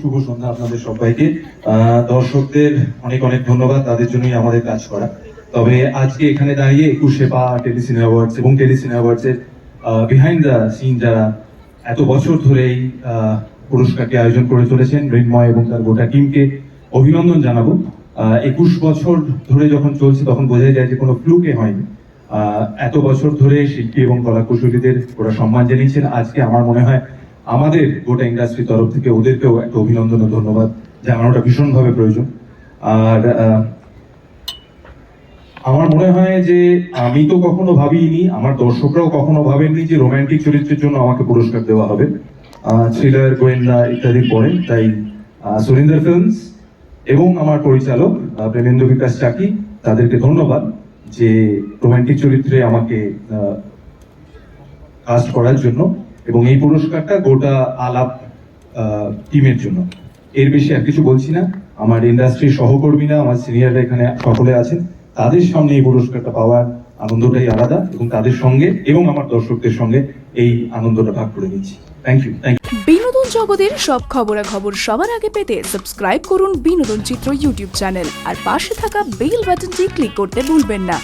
শুভ সন্ধ্যা আপনাদের সবাইকে। দর্শকদের অনেক অনেক ধন্যবাদ, তাদের জন্যই আমাদের কাজ করা। তবে আজকে এখানে দাঁড়িয়ে একুশে পা টেলিসিনে অ্যাওয়ার্ডস এবং টেলিসিনে অ্যাওয়ার্ডস এর বিহাইন্ড দ্য সিন যারা এত বছর ধরে এই পুরস্কারটি আয়োজন করে চলেছেন মৃন্ময় এবং তার গোটা টিমকে। অভিনন্দন জানাব। একুশ বছর ধরে যখন চলছে, তখন বোঝাই যায় যে কোনো ফ্লুকে হয়নি। এত বছর ধরে শিল্পী এবং কলা কলাকুশলীদের ওরা সম্মান জানিয়েছেন। আজকে আমার মনে হয় আমাদের গোটা ইন্ডাস্ট্রির তরফ থেকে ওদেরকেও একটা অভিনন্দন ও ধন্যবাদ জানানোটা ভীষণভাবে প্রয়োজন। আর আমার মনে হয় যে আমি তো কখনো ভাবিনি, আমার দর্শকরাও কখনো ভাবেননি যে রোমান্টিক চরিত্রের জন্য আমাকে পুরস্কার দেওয়া হবে। থ্রিলার গোয়েন্দা ইত্যাদির পরে তাই সুরিন্দর ফিল্মস এবং আমার পরিচালক প্রেমেন্দ্র বিকাশ চাকি, তাদেরকে ধন্যবাদ যে রোমান্টিক চরিত্রে আমাকে কাস্ট করার জন্য এবং এই পুরস্কারটা গোটা আলাপ টিমের জন্য। এর বেশি আর কিছু বলছি না। আমার ইন্ডাস্ট্রির সহকর্মীরা, আমার সিনিয়ররা এখানে সকলে আছেন। তাদের সামনে এই পুরস্কারটা পাওয়ার আনন্দটাই আলাদা এবং তাদের সঙ্গে এবং আমার দর্শকদের সঙ্গে এই আনন্দটা ভাগ করে নিচ্ছি। থ্যাংক ইউ থ্যাংক ইউ বিনোদন জগতের সব খবরাখবর সবার আগে পেতে সাবস্ক্রাইব করুন বিনোদন চিত্র ইউটিউব চ্যানেল আর পাশে থাকা বেল বাটনটি ক্লিক করতে ভুলবেন না।